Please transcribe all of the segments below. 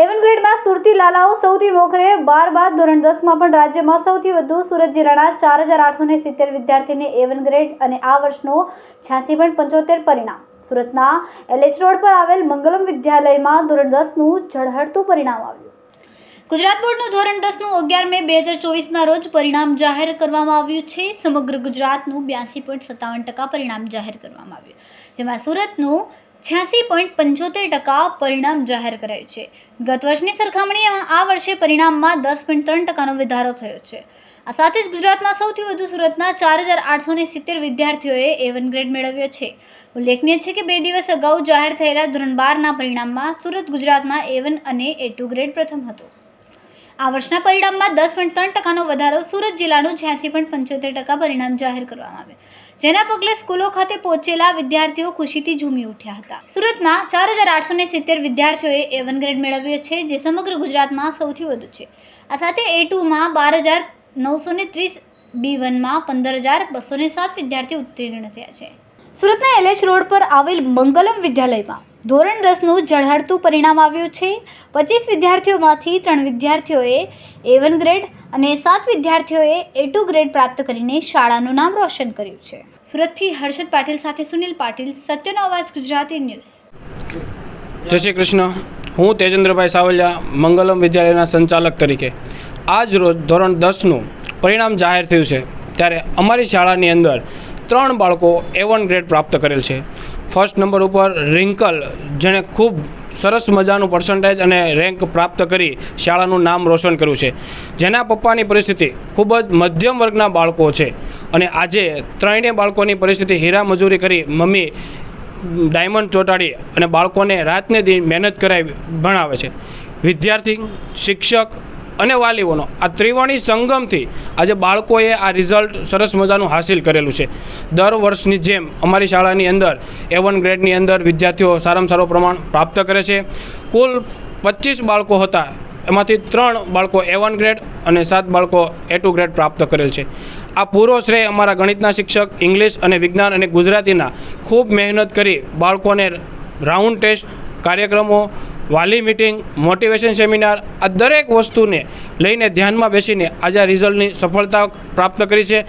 એવન ગ્રેડમાં સુરતી લાલાઓ સૌથી મોખરે બાર બાદ ધોરણ દસમાં પણ રાજ્યમાં સૌથી વધુ સુરત જિલ્લાના ચાર હજાર આઠસો ને સિત્તેર વિદ્યાર્થીને એવન ગ્રેડ અને આ વર્ષનો છ્યાસી પોઈન્ટ પંચોતેર પરિણામ. સુરતના એલએચ રોડ પર આવેલ મંગલમ વિદ્યાલયમાં ધોરણ દસનું ઝળહળતું પરિણામ આવ્યું. ગુજરાત બોર્ડનું ધોરણ દસનું અગિયાર મે બે હજાર ચોવીસના રોજ પરિણામ જાહેર કરવામાં આવ્યું છે. સમગ્ર ગુજરાતનું બ્યાસી પોઈન્ટ સત્તાવન ટકા પરિણામ જાહેર કરવામાં આવ્યું. જેમાં સુરતનું છ્યાસી પોઈન્ટ પંચોતેર ટકા પરિણામ જાહેર કરાયું છે. ગત વર્ષની સરખામણીમાં આ વર્ષે પરિણામમાં દસ પોઈન્ટ ત્રણ ટકાનો વધારો થયો છે. આ સાથે જ ગુજરાતમાં સૌથી વધુ સુરતના ચાર હજાર આઠસો ને સિત્તેર વિદ્યાર્થીઓએ એ વન ગ્રેડ મેળવ્યો છે. ઉલ્લેખનીય છે કે બે દિવસ અગાઉ જાહેર થયેલા ધોરણ બારના પરિણામમાં સુરત, ગુજરાતમાં એ વન અને એ ટુ ગ્રેડ પ્રથમ હતો. આ વર્ષના પરિણામમાં દસ પોઈન્ટ ત્રણ ટકાનો વધારો સુરત જિલ્લાનું છ્યાસી પોઈન્ટ પંચોતેર ટકા પરિણામ જાહેર કરવામાં આવ્યું. જેના પગલે સ્કૂલો ખાતે પહોંચેલા વિદ્યાર્થીઓ ખુશીથી ઝૂમી ઉઠ્યા હતા. સુરતમાં ચાર હજાર આઠસો ને સિત્તેર વિદ્યાર્થીઓએ એ વન ગ્રેડ મેળવ્યો છે, જે સમગ્ર ગુજરાતમાં સૌથી વધુ છે. આ સાથે એ ટુમાં બાર હજાર નવસો ને ત્રીસ બી વનમાં પંદર હજાર બસો ને સાત વિદ્યાર્થીઓ ઉત્તીર્ણ થયા છે. સુરતના એલએચ રોડ પર આવેલ મંગલમ વિદ્યાલયમાં ધોરણ દસનું ઝળહળતું પરિણામ આવ્યું છે. પચીસ વિદ્યાર્થીઓમાંથી ત્રણ વિદ્યાર્થીઓએ એ વન ગ્રેડ અને સાત વિદ્યાર્થીઓએ એ ટુ ગ્રેડ પ્રાપ્ત કરીને શાળાનું નામ રોશન કર્યું છે. સુરતથી હર્ષદ પાટીલ સાથે સુનિલ પાટીલ, સત્યનો અવાજ, ગુજરાતી ન્યૂઝ. જય શ્રી કૃષ્ણ. હું તેજેન્દ્રભાઈ સાવલિયા, મંગલમ વિદ્યાલયના સંચાલક તરીકે. આજ રોજ ધોરણ દસનું પરિણામ જાહેર થયું છે. ત્યારે અમારી શાળાની અંદર ત્રણ બાળકો એ વન ગ્રેડ પ્રાપ્ત કરેલ છે. ફર્સ્ટ નંબર ઉપર રિંકલ, જેણે ખૂબ સરસ મજાનું પર્સન્ટેજ અને રેન્ક પ્રાપ્ત કરી શાળાનું નામ રોશન કર્યું છે. જેના પપ્પાની પરિસ્થિતિ ખૂબ જ મધ્યમ વર્ગના બાળકો છે અને આજે ત્રણેય બાળકોની પરિસ્થિતિ હીરા મજૂરી કરી મમ્મી ડાયમંડ ચોંટાડી અને બાળકોને રાતને દિન મહેનત કરાવી ભણાવે છે. વિદ્યાર્થી, શિક્ષક અને વાલીઓનો. આ ત્રિવેણી સંગમથી આજે બાળકોએ આ રિઝલ્ટ સરસ મજાનું હાસિલ કરેલું છે. દર વર્ષની જેમ અમારી શાળાની અંદર એ વન ગ્રેડની અંદર વિદ્યાર્થીઓ સારામાં સારું પ્રમાણ પ્રાપ્ત કરે છે. કુલ પચીસ બાળકો હતા. એમાંથી ત્રણ બાળકો એ વન ગ્રેડ અને સાત બાળકો એ ટુ ગ્રેડ પ્રાપ્ત કરેલ છે. આ પૂરો શ્રેય અમારા ગણિતના શિક્ષક, ઇંગ્લિશ અને વિજ્ઞાન અને ગુજરાતીના ખૂબ મહેનત કરી બાળકોને રાઉન્ડ ટેસ્ટ કાર્યક્રમો વાલી મિટિંગ મોટિવેશન સેમિનાર આ દરેક વસ્તુને લઈને ધ્યાનમાં બેસીને આજે આ રિઝલ્ટની સફળતા પ્રાપ્ત કરી છે.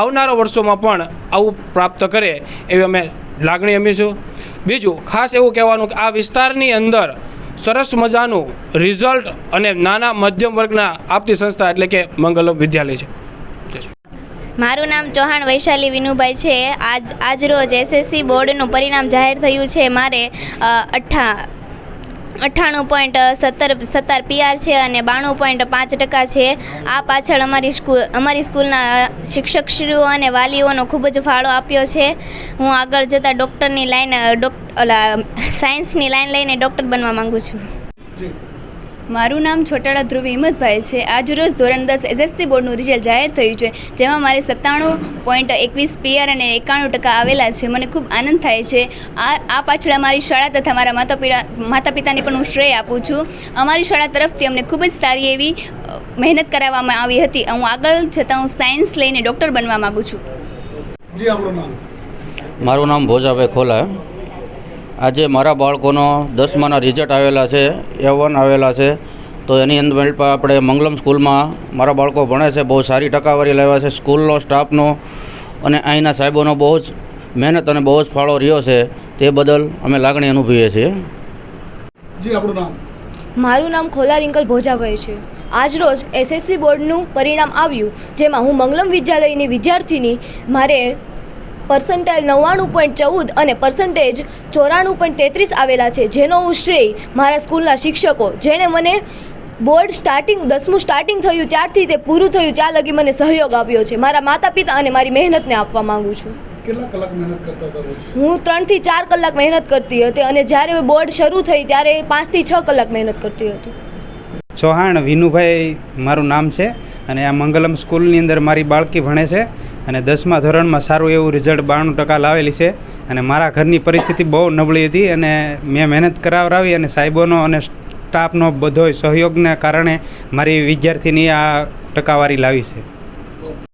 આવનારા વર્ષોમાં પણ આવું પ્રાપ્ત કરે એવી અમે લાગણી અમીશું. બીજું, ખાસ એવું કહેવાનું કે આ વિસ્તારની અંદર સરસ મજાનું રિઝલ્ટ અને નાના મધ્યમ વર્ગના આપતી સંસ્થા એટલે કે મંગલમ વિદ્યાલય છે. મારું નામ ચૌહાણ વૈશાલી વિનુભાઈ છે. આજ આજ રોજ એસએસસી બોર્ડનું પરિણામ જાહેર થયું છે. મારે અઠ્ઠા અઠ્ઠાણું પોઈન્ટ સત્તર સત્તર પીઆર છે અને બાણું પોઈન્ટ પાંચ ટકા છે. આ પાછળ અમારી સ્કૂલ, અમારી સ્કૂલના શિક્ષકશ્રીઓ અને વાલીઓનો ખૂબ જ ફાળો આપ્યો છે. હું આગળ જતાં ડૉક્ટરની લાઈન, ડોક ઓલા સાયન્સની લાઈન લઈને ડૉક્ટર બનવા માગું છું. મારું નામ છોટાળા ધ્રુવ હિંમતભાઈ છે. આજ રોજ ધોરણ દસ એસએસસી બોર્ડનું રિઝલ્ટ જાહેર થયું છે. જેમાં મારે સત્તાણું પોઈન્ટ એકવીસ પીઆર અને એકાણું ટકા આવેલા છે. મને ખૂબ આનંદ થાય છે. આ આ પાછળ અમારી શાળા તથા મારા માતા પિતા માતા પિતાને પણ હું શ્રેય આપું છું. અમારી શાળા તરફથી અમને ખૂબ જ સારી એવી મહેનત કરાવવામાં આવી હતી. હું આગળ જતાં હું સાયન્સ લઈને ડૉક્ટર બનવા માગું છું. જી આપણું નામ? મારું નામ ભોજાભાઈ ખોલા. આજે મારા બાળકોનો દસમાના રિઝલ્ટ આવેલા છે એ વન આવેલા છે. તો એની અંદર આપણે મંગલમ સ્કૂલમાં મારા બાળકો ભણે છે બહુ સારી ટકાવારી લાવ્યા છે સ્કૂલનો સ્ટાફનો અને અહીંના સાહેબોનો બહુ જ મહેનત અને બહુ જ ફાળો રહ્યો છે. તે બદલ અમે લાગણી અનુભવીએ છીએ. જી આપણું નામ? મારું નામ ખોલા રિંકલ ભોજાભાઈ છે. આજરોજ એસએસસી બોર્ડનું પરિણામ આવ્યું જેમાં હું મંગલમ વિદ્યાલયની વિદ્યાર્થીની મારે પર્સન્ટાઇલ નવ્વાણું પોઈન્ટ ચૌદ અને પર્સન્ટેજ ચોરાણું પોઈન્ટ તેત્રીસ આવેલા છે જેનો હું શ્રેય મારા સ્કૂલના શિક્ષકો જેણે મને બોર્ડ સ્ટાર્ટિંગ દસમું સ્ટાર્ટિંગ થયું ત્યારથી તે પૂરું થયું ત્યાં લગી મને સહયોગ આપ્યો છે. મારા માતા પિતા અને મારી મહેનતને આપવા માંગુ છું. કેટલા કલાક મહેનત કરતા હતા રોજ? હું ત્રણથી ચાર કલાક મહેનત કરતી હતી અને જ્યારે બોર્ડ શરૂ થઈ ત્યારે પાંચથી છ કલાક મહેનત કરતી હતી. ચૌહાણ વિનુભાઈ મારું નામ છે અને આ મંગલમ સ્કૂલની અંદર મારી બાળકી ભણે છે. અને દસમા ધોરણમાં સારું એવું રિઝલ્ટ બાણું ટકા લાવેલી છે. અને મારા ઘરની પરિસ્થિતિ બહુ નબળી હતી અને મેં મહેનત કરાવરાવી અને સાહેબોનો અને સ્ટાફનો બધો સહયોગને કારણે મારી વિદ્યાર્થીની આ ટકાવારી લાવી છે.